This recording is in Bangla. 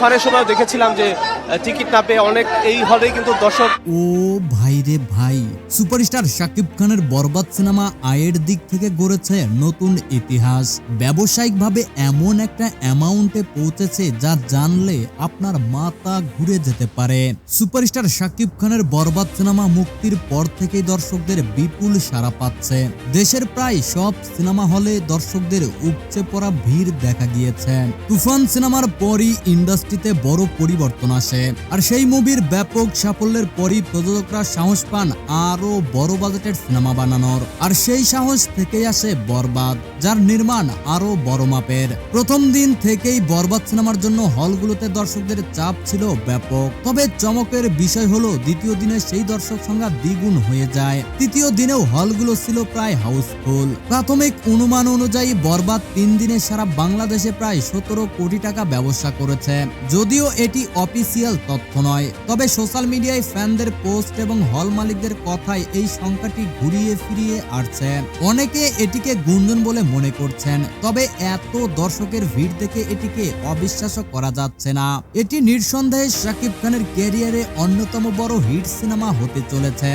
তুফানের সময় দেখেছিলাম যে টিকিট না পেয়ে অনেক এই হলে কিন্তু দর্শক ও ভাই রে ভাই, সুপারস্টার শাকিব খানের বরবাদ সিনেমা আয়ের দিক থেকে গড়েছে নতুন ইতিহাস। ব্যবসায়িকভাবে এমন একটা অ্যামাউন্টে পৌঁছেছে যা জানলে আপনার মাথা ঘুরে যেতে পারে। সুপারস্টার শাকিব খানের বরবাদ সিনেমা মুক্তির পর থেকেই দর্শকদের বিপুল সাড়া পাচ্ছে। দেশের প্রায় সব সিনেমা হলে দর্শকদের উপচে পড়া ভিড় দেখা গিয়েছে। তুফান সিনেমার পরই ইন্ডাস্ট্রিতে বড় পরিবর্তন আসে। আর সেই মুভির ব্যাপক সাফল্যের পরই প্রযোজকরা সাহস পান আরও বড় বাজেটের সিনেমা বানানোর। আর সেই সাহস থেকেই আসে বরবাদ, যার নির্মাণ আরও বড় মাপের। প্রথম দিন থেকেই বরবাদ সিনেমার জন্য হলগুলোতে দর্শকদের চাপ ছিল ব্যাপক। তবে চমকের বিষয় হলো, দ্বিতীয় দিনে সেই দর্শক সংখ্যা দ্বিগুণ হয়ে যায়। তৃতীয় দিনেও হলগুলো ছিল প্রায় হাউসফুল। প্রাথমিক অনুমান অনুযায়ী বরবাদ তিন দিনে সারা বাংলাদেশে প্রায় সতেরো কোটি টাকা ব্যবসা করেছে। যদিও এটি অফিসিয়াল তথ্য নয়, তবে সোশ্যাল মিডিয়ায় ফ্যানদের পোস্ট এবং হল মালিকদের কথায় এই সংখ্যাটি ঘুরিয়ে ফিরিয়ে আসছে। অনেকে এটিকে গুঞ্জন বলে মনে করছেন, তবে এত দর্শকের ভিড় দেখে এটিকে অবিশ্বাস করা যাচ্ছে না। এটি নিঃসন্দেহে শাকিব খানের ক্যারিয়ারে অন্যতম বড় হিট সিনেমা হতে চলেছে।